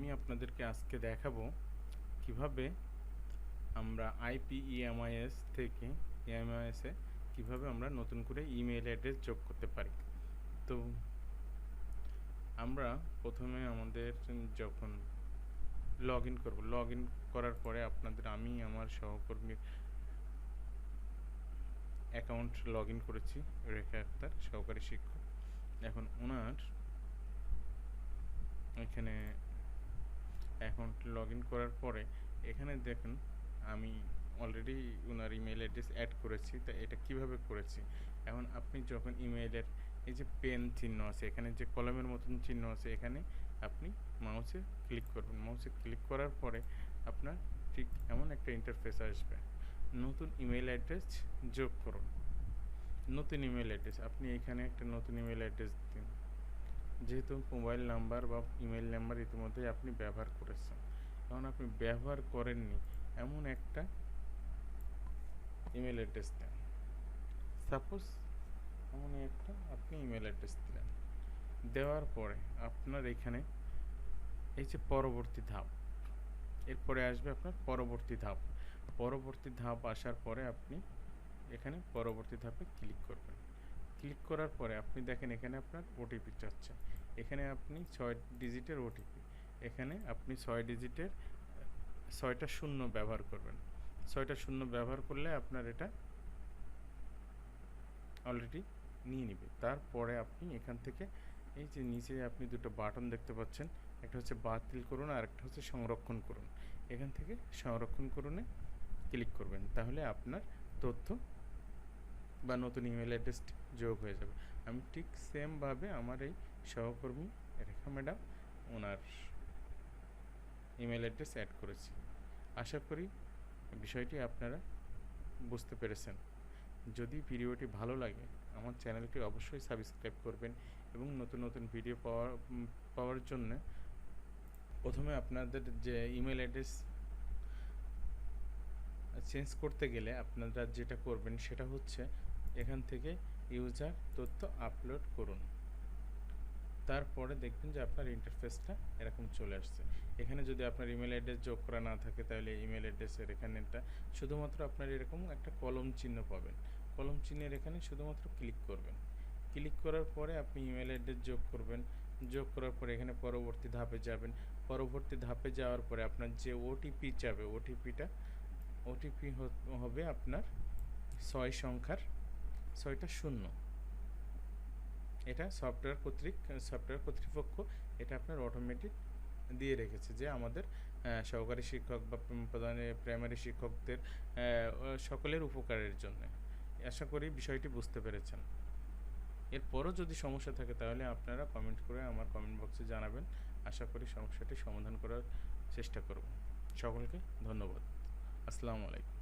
আমি আপনাদেরকে আজকে দেখাবো কীভাবে আমরা আইপিইএমআইএস থেকে ইএমআইএসে কীভাবে আমরা নতুন করে ইমেল অ্যাড্রেস যোগ করতে পারি। তো আমরা প্রথমে আমাদের যখন লগ ইন করব লগ ইন করার পরে আপনাদের আমি, আমার সহকর্মীর অ্যাকাউন্ট লগ ইন করেছি, রেখা আক্তার সহকারী শিক্ষক। এখন ওনার এখানে অ্যাকাউন্ট লগ ইন করার পরে, এখানে দেখুন আমি অলরেডি ওনার ইমেল অ্যাড্রেস অ্যাড করেছি, তা এটা কীভাবে করেছি? এখন আপনি যখন ইমেইলের এই যে পেন চিহ্ন আছে, এখানে যে কলমের মতন চিহ্ন আছে, এখানে আপনি মাউসে ক্লিক করবেন। মাউসে ক্লিক করার পরে আপনার ঠিক এমন একটা ইন্টারফেস আসবে। নতুন ইমেল অ্যাড্রেস যোগ করুন। নতুন ইমেল অ্যাড্রেস আপনি এখানে একটা নতুন ইমেল অ্যাড্রেস দিন। যেহেতু মোবাইল নাম্বার বা ইমেল নাম্বার ইতিমধ্যেই আপনি ব্যবহার করেছেন। এখন আপনি ব্যবহার করেননি, এমন একটা ইমেল অ্যাড্রেস দেন। সাপোজ এমন একটা আপনি ইমেল অ্যাড্রেস দিলেন। দেওয়ার পরে আপনার এখানে এই যে পরবর্তী ধাপ, এরপরে আসবে আপনার পরবর্তী ধাপ। পরবর্তী ধাপ আসার পরে আপনি এখানে পরবর্তী ধাপে ক্লিক করবেন। ক্লিক করার পরে আপনি দেখেন এখানে আপনার ওটিপি চাচ্ছে। এখানে আপনি ছয় ডিজিটের ওটিপি এখানে আপনি ছয় ডিজিটের, ছয়টা শূন্য ব্যবহার করবেন। ছয়টা শূন্য ব্যবহার করলে আপনার এটা অলরেডি নিয়ে নেবে। তারপরে আপনি এখান থেকে এই যে নিচে আপনি দুটো বাটন দেখতে পাচ্ছেন, একটা হচ্ছে বাতিল করুন আর একটা হচ্ছে সংরক্ষণ করুন। এখান থেকে সংরক্ষণ করুনে ক্লিক করবেন। তাহলে আপনার তথ্য বা নতুন ইমেল অ্যাড্রেসটি যোগ হয়ে যাবে। আমি ঠিক সেমভাবে আমার এই সহকর্মী রেখা ম্যাডাম ওনার ইমেল অ্যাড্রেস অ্যাড করেছি। আশা করি বিষয়টি আপনারা বুঝতে পেরেছেন। যদি ভিডিওটি ভালো লাগে, আমার চ্যানেলটি অবশ্যই সাবস্ক্রাইব করবেন এবং নতুন নতুন ভিডিও পাওয়ার পাওয়ার জন্য প্রথমে আপনাদের যে ইমেল অ্যাড্রেস চেঞ্জ করতে গেলে আপনারা যেটা করবেন সেটা হচ্ছে এখান থেকে ইউজার তথ্য আপলোড করুন। তারপরে দেখবেন যে আপনার ইন্টারফেসটা এরকম চলে আসছে। এখানে যদি আপনার ইমেল অ্যাড্রেস যোগ করা না থাকে তাহলে ইমেল অ্যাড্রেসের এখানেটা শুধুমাত্র আপনার এরকম একটা কলম চিহ্ন পাবেন। কলম চিহ্নের এখানে শুধুমাত্র ক্লিক করবেন। ক্লিক করার পরে আপনি ইমেল অ্যাড্রেস যোগ করবেন। যোগ করার পরে এখানে পরবর্তী ধাপে যাবেন। পরবর্তী ধাপে যাওয়ার পরে আপনার যে ওটিপি যাবে ওটিপিটা ওটিপি হবে আপনার ছয় সংখ্যার ছয়টা শূন্য। এটা সফটওয়্যার কর্তৃক, সফটওয়্যার কর্তৃপক্ষ এটা আপনার অটোমেটিক দিয়ে রেখেছে যে আমাদের সহকারী শিক্ষক বা প্রধান প্রাইমারি শিক্ষকদের সকলের উপকারের জন্য। আশা করি বিষয়টি বুঝতে পেরেছেন। এরপরও যদি সমস্যা থাকে তাহলে আপনারা কমেন্ট করে আমার কমেন্ট বক্সে জানাবেন। আশা করি সমস্যাটি সমাধান করার চেষ্টা করব। সকলকে ধন্যবাদ। আসসালামু আলাইকুম।